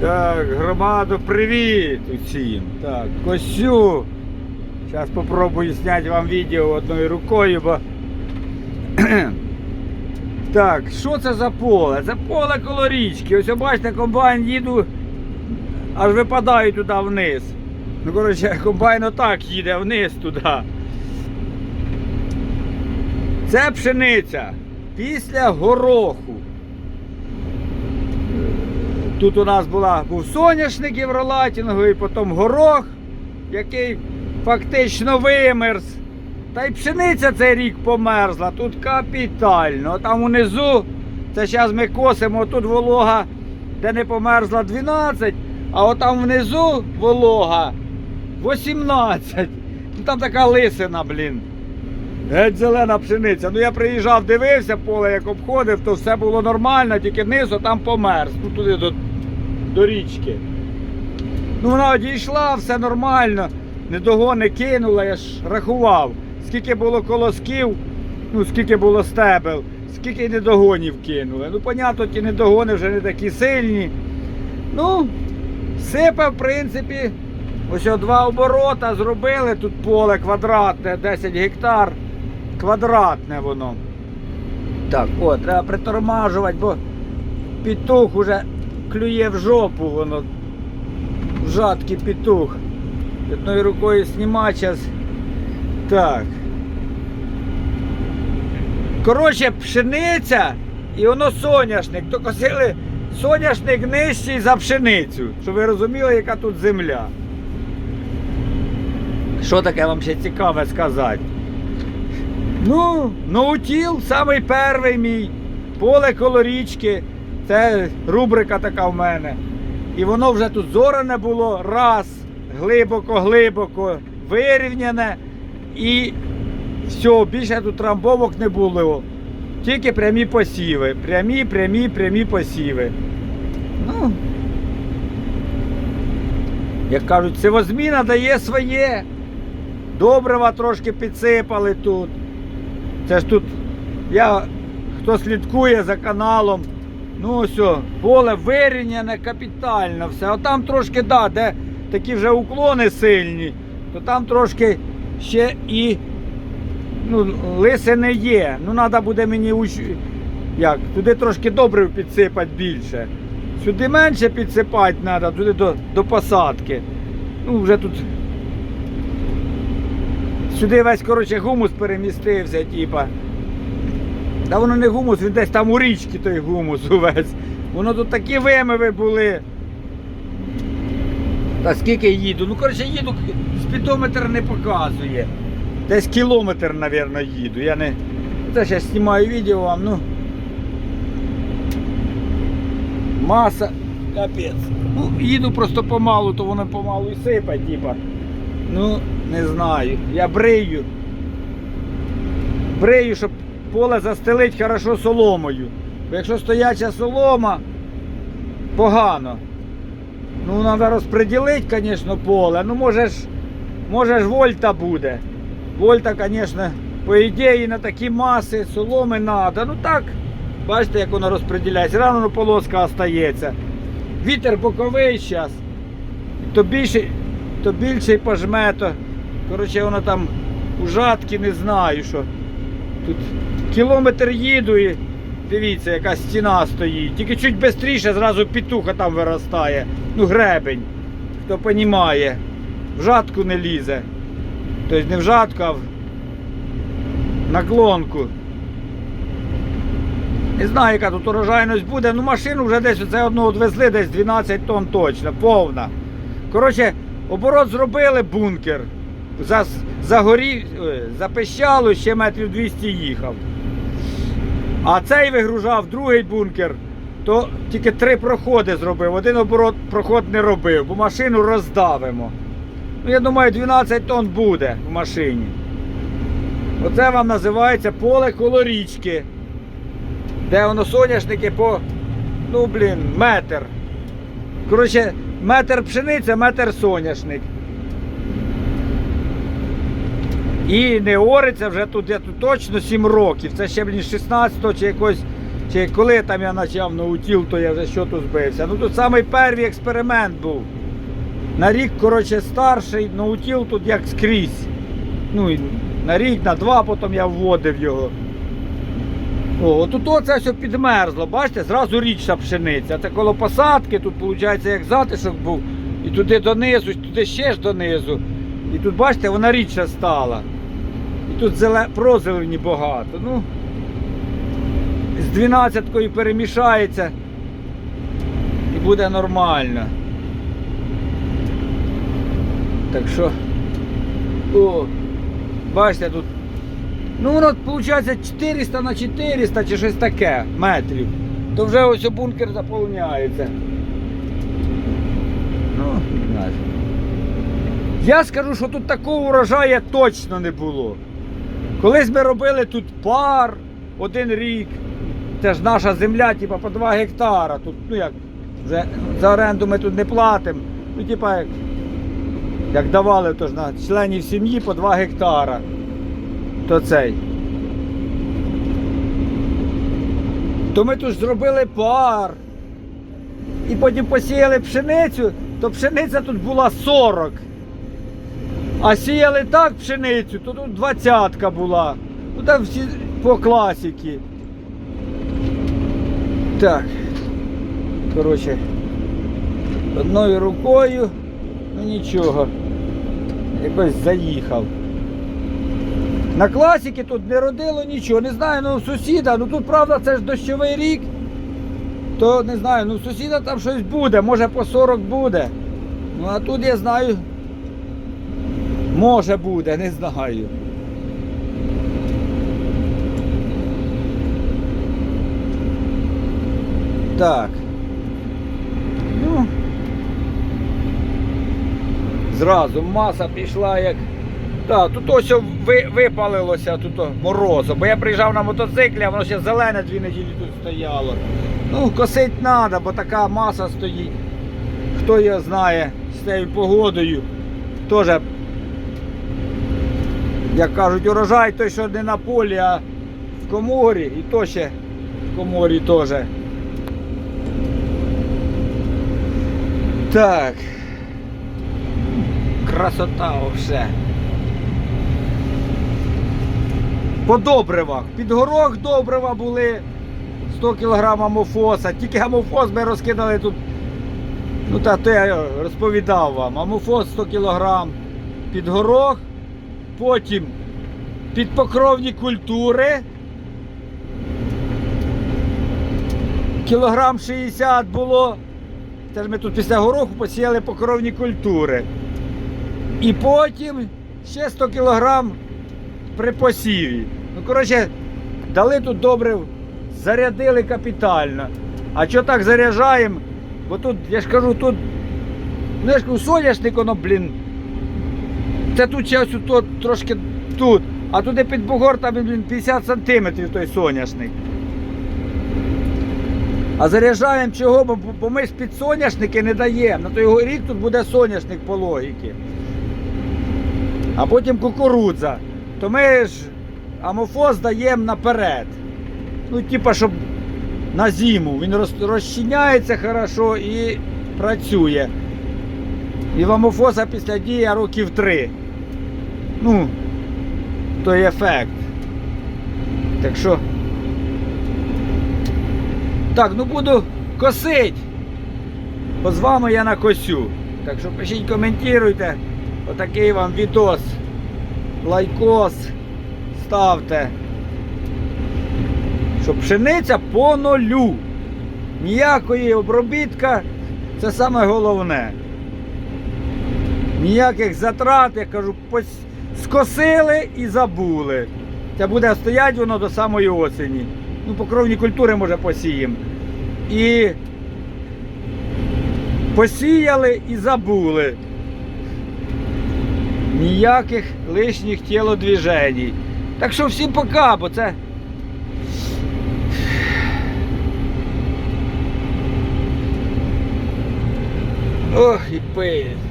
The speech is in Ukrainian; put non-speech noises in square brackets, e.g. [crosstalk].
Так, громаду, привіт усім. Так, Косю. Зараз спробую зняти вам відео одною рукою, бо. [clears throat] Так, що це за поле? Це поле коло річки. Ось бачите, комбайн їду, аж випадаю туди вниз. Ну, коротше, комбайн отак їде вниз туди. Це пшениця після гороху. Тут у нас була, був соняшник євролатінговий, потім горох, який фактично вимерз. Та й пшениця цей рік померзла, тут капітально. Там унизу, це зараз ми косимо, тут волога, де не померзла 12, а отам внизу волога 18. Ну там така лисина, блін. Геть зелена пшениця. Ну я приїжджав, дивився поле, як обходив, то все було нормально, тільки низу там померз. Ну туди до, до річки. Ну вона одійшла, все нормально. Недогони кинула, я ж рахував. Скільки було колосків, ну скільки було стебел, скільки недогонів кинули. Ну, понятно, ті недогони вже не такі сильні. Ну, сипе, в принципі, ось два оборота зробили. Тут поле квадратне, 10 гектар. Квадратне воно. Так, о, треба притормажувати, бо петух уже клює в жопу воно. Жадкий петух. Одною рукою знімати зараз. Так. Коротше, пшениця і воно соняшник. То косили соняшник нижчий за пшеницю. Щоб ви розуміли, яка тут земля. Що таке вам ще цікаве сказати? Ну, ноутіл, самий перший мій. Поле коло річки. Це рубрика така в мене. І воно вже тут зоране було раз, глибоко-глибоко, вирівняне. І все, більше тут трамбовок не було. Тільки прямі посіви. Прямі, прямі, прямі посіви. Ну, як кажуть, сивозміна дає своє. Добрива трошки підсипали тут. Це ж тут я, хто слідкує за каналом, ну все, поле вирівняне капітально все. А там трошки, да, де такі вже уклони сильні, то там трошки ще і ну, лисини є. Ну, треба буде мені уч... як, туди трошки добрив підсипати більше. Сюди менше підсипати треба, туди до, до посадки. Ну, вже тут Сюди весь коротше, гумус перемістився, типа. Та воно не гумус, він десь там у річці той гумус увесь. Воно тут такі вимиви були. Та скільки їду? Ну, коротше, їду, спідометр не показує. Десь кілометр, мабуть, їду. Я не. Це зараз знімаю відео вам, ну. Маса. Капець. Ну, їду просто помалу, то воно помалу і сипать, типа. Ну, не знаю. Я брию. Брию, щоб поле застелить хорошо соломою. Бо якщо стояча солома, погано. Ну, треба розподілити, звісно, поле. Ну, може ж, вольта буде. Вольта, звісно, по ідеї на такі маси соломи треба. Ну так, бачите, як воно розподіляється. Рано полоска остається. Вітер боковий зараз. То більше, то більше пожме, то коротше воно там у не знаю що. Тут кілометр їду і дивіться, яка стіна стоїть. Тільки чуть швидше зразу петуха там виростає. Ну гребень. Хто понімає. В жатку не лізе. Тобто не в жатку, а в наклонку. Не знаю, яка тут урожайність буде. Ну машину вже десь оце одну відвезли, десь 12 тонн точно, повна. Коротше, оборот зробили бункер. За, загорів, ой, запищало, ще метрів 200 їхав. А цей вигружав другий бункер, то тільки три проходи зробив. Один оборот проход не робив, бо машину роздавимо. Ну, я думаю, 12 тонн буде в машині. Оце вам називається поле коло річки. Де воно соняшники по, ну блін, метр. Коротше, метр пшениця, метр соняшник. І не ориться вже тут, я тут точно 7 років. Це ще, блін, 16-го чи якось Чи коли там я почав наутіл, то я вже що тут збився. Ну тут самий перший експеримент був. На рік, коротше, старший, наутіл тут як скрізь. Ну, і на рік, на два, потім я вводив його. О, тут оце все підмерзло, бачите, зразу річна пшениця. Це коло посадки, тут виходить як затишок був. І туди донизу, і туди ще ж донизу. І тут, бачите, вона рідша стала. Тут зеле... прозелені багато. Ну, з 12-кою перемішається і буде нормально. Так що. О, бачите, тут. Ну воно виходить 400 на 400 чи щось таке метрів. То вже ось бункер заповняється. Ну, не знаю. Я скажу, що тут такого урожаю точно не було. Колись ми робили тут пар один рік. Це ж наша земля, типа по 2 гектара. Тут, ну як, вже за оренду ми тут не платимо. Ну, типа, як, як давали то на членів сім'ї по 2 гектара. То цей. То ми тут зробили пар. І потім посіяли пшеницю, то пшениця тут була 40. А сіяли так пшеницю, то тут двадцятка була. Ну там всі по класіки. Так. Коротше, одною рукою, ну нічого. Якось заїхав. На класіки тут не родило нічого. Не знаю, ну сусіда, ну тут правда це ж дощовий рік. То не знаю, ну сусіда там щось буде, може по 40 буде. Ну а тут я знаю. Може буде, не знаю. Так. Ну. Зразу маса пішла як. Так, тут ось ви, випалилося тут морозу, бо я приїжджав на мотоциклі, а воно ще зелене дві неділі тут стояло. Ну, косить треба, бо така маса стоїть. Хто його знає з цією погодою. Теж, як кажуть, урожай той, що не на полі, а в коморі, і то ще в коморі теж. Так. Красота все. По добривах. Під горох добрива були 100 кг амофоса. Тільки амофос ми розкидали тут. Ну та то я розповідав вам. Амофос 100 кг під горох. Потім під покровні культури. Кілограм 60 було. Це ж ми тут після гороху посіяли покровні культури. І потім ще 100 кілограм при посіві. Ну, коротше, дали тут добре, зарядили капітально. А що так заряджаємо? Бо тут, я ж кажу, тут, ну я ж кажу, соняшник, воно, блін. Це тут ще ось тут трошки тут. А туди під бугор там блін, 50 сантиметрів той соняшник. А заряджаємо чого, бо, бо ми ж під соняшники не даємо. На той рік тут буде соняшник по логіки. А потім кукурудза. То ми ж амофос даємо наперед. Ну, типа, щоб на зиму. Він роз, розчиняється хорошо і працює. І в амофоса після дії років три. Ну, той ефект. Так що. Так, ну буду косить. Бо з вами я накосю. Так що пишіть, коментуйте. Отакий вам відос. Лайкос. Ставте. Що пшениця по нулю. Ніякої обробітка. Це саме головне. Ніяких затрат, я кажу, пос- скосили і забули. Це буде стояти воно до самої осені. Ну, покровні культури може посіємо. І посіяли і забули. Ніяких лишніх тілодвіжень. Так що всім пока, бо це. Ох, і пиль.